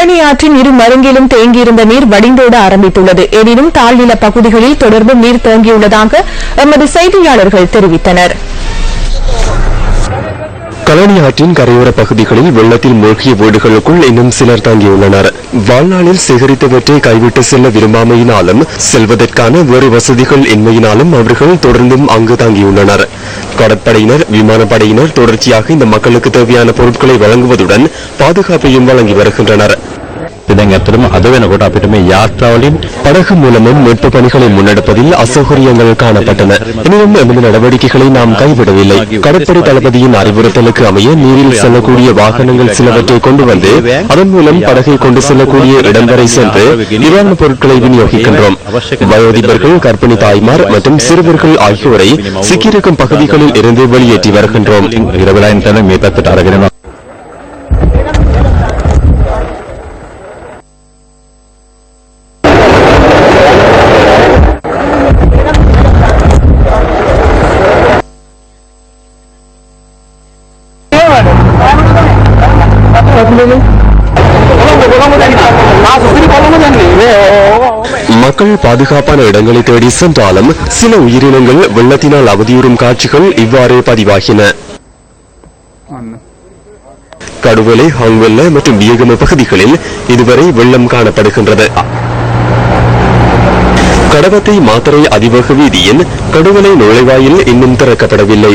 பழனி ஆற்றின் இரு மருங்கிலும் தேங்கியிருந்த நீர் வடிந்தோட ஆரம்பித்துள்ளது. எனினும் தாழ்நில பகுதிகளில் தொடர்ந்து நீர் தேங்கியுள்ளதாக எமது செய்தியாளர்கள் தெரிவித்தனர். கழனி ஆற்றின் கரையோர பகுதிகளில் வெள்ளத்தில் மூழ்கிய வீடுகளுக்குள் இன்னும் சிலர் தங்கியுள்ளனர். வாழ்நாளில் சேகரித்தவற்றை கைவிட்டு செல்ல விரும்பாமையினாலும் செல்வதற்கான வேறு வசதிகள் இன்மையினாலும் அவர்கள் தொடர்ந்தும் அங்கு தங்கியுள்ளனர். கடற்படையினர் விமானப்படையினர் தொடர்ச்சியாக இந்த மக்களுக்கு தேவையான பொருட்களை வழங்குவதுடன் பாதுகாப்பையும் வழங்கி வருகின்றனர். දැන් ඇත්තටම අද වෙනකොට අපිට මේ යාත්‍රාවලින් படகு மூலமும் மீட்பு பணிகளை முன்னெடுப்பதில் அசௌகரியங்கள் காணப்பட்டன எனினும் எமது நடவடிக்கைகளை நாம் கைவிடவில்லை கடற்படை தளபதியின் அறிவுறுத்தலுக்கு அமைய நீரில் செல்லக்கூடிய வாகனங்கள் சிலவற்றை கொண்டு வந்து அதன் மூலம் படகை கொண்டு செல்லக்கூடிய இடம் வரை சென்று நிவாரணப் பொருட்களை விநியோகிக்கின்றோம் வயோதிபர்கள் கர்ப்பிணி தாய்மார் மற்றும் சிறுவர்கள் ஆகியோரை சிக்கியிருக்கும் பகுதிகளில் இருந்து வெளியேற்றி வருகின்றோம் ඉරවෙලායින් තැන මේ மக்கள் பாதுகாப்பான இடங்களை தேடி சென்றாலும் சில உயிரினங்கள் வெள்ளத்தினால் அவதியுறும் காட்சிகள் இவ்வாறு பதிவாகின. கடுவலை ஹாங்வெல்ல மற்றும் வியகம பகுதிகளில் இதுவரை வெள்ளம் காணப்படுகின்றது. கடவத்தை மாத்திரை அதிவேக வீதியின் கடுவலை நுழைவாயில் இன்னும் திறக்கப்படவில்லை.